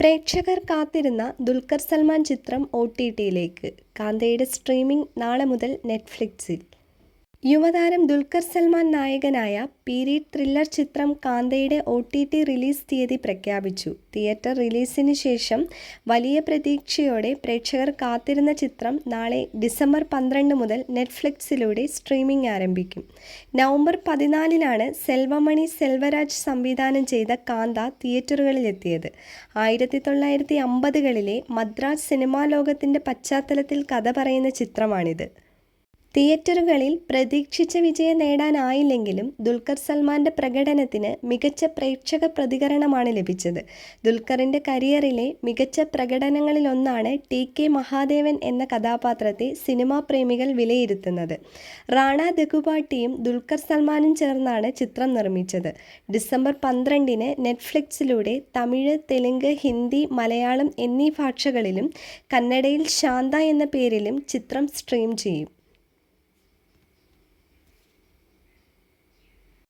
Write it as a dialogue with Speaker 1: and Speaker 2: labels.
Speaker 1: പ്രേക്ഷകർ കാത്തിരുന്ന ദുൽഖർ സൽമാൻ ചിത്രം ഒ ടി ടിയിലേക്ക് കാന്തയുടെ സ്ട്രീമിംഗ് നാളെ മുതൽ നെറ്റ്ഫ്ലിക്സിൽ. യുവതാരം ദുൽഖർ സൽമാൻ നായകനായ പീരീഡ് ത്രില്ലർ ചിത്രം കാന്തയുടെ ഒ ടി ടി റിലീസ് തീയതി പ്രഖ്യാപിച്ചു. തിയേറ്റർ റിലീസിന് ശേഷം വലിയ പ്രതീക്ഷയോടെ പ്രേക്ഷകർ കാത്തിരുന്ന ചിത്രം നാളെ ഡിസംബർ പന്ത്രണ്ട് മുതൽ നെറ്റ്ഫ്ലിക്സിലൂടെ സ്ട്രീമിംഗ് ആരംഭിക്കും. നവംബർ പതിനാലിനാണ് സെൽവമണി സെൽവരാജ് സംവിധാനം ചെയ്ത കാന്ത തിയേറ്ററുകളിലെത്തിയത്. ആയിരത്തി തൊള്ളായിരത്തി അമ്പതുകളിലെ മദ്രാസ് സിനിമാ ലോകത്തിന്റെ പശ്ചാത്തലത്തിൽ കഥ പറയുന്ന ചിത്രമാണിത്. തിയേറ്ററുകളിൽ പ്രതീക്ഷിച്ച വിജയം നേടാനായില്ലെങ്കിലും ദുൽഖർ സൽമാന്റെ പ്രകടനത്തിന് മികച്ച പ്രേക്ഷക പ്രതികരണമാണ് ലഭിച്ചത്. ദുൽഖറിന്റെ കരിയറിലെ മികച്ച പ്രകടനങ്ങളിലൊന്നാണ് ടി കെ മഹാദേവൻ എന്ന കഥാപാത്രത്തെ സിനിമാ പ്രേമികൾ വിലയിരുത്തുന്നത്. റാണ ദഗുബാട്ടിയും ദുൽഖർ സൽമാനും ചേർന്നാണ് ചിത്രം നിർമ്മിച്ചത്. ഡിസംബർ പന്ത്രണ്ടിന് നെറ്റ്ഫ്ലിക്സിലൂടെ തമിഴ് തെലുങ്ക് ഹിന്ദി മലയാളം എന്നീ ഭാഷകളിലും കന്നഡയിൽ ശാന്ത എന്ന പേരിലും ചിത്രം സ്ട്രീം ചെയ്യും.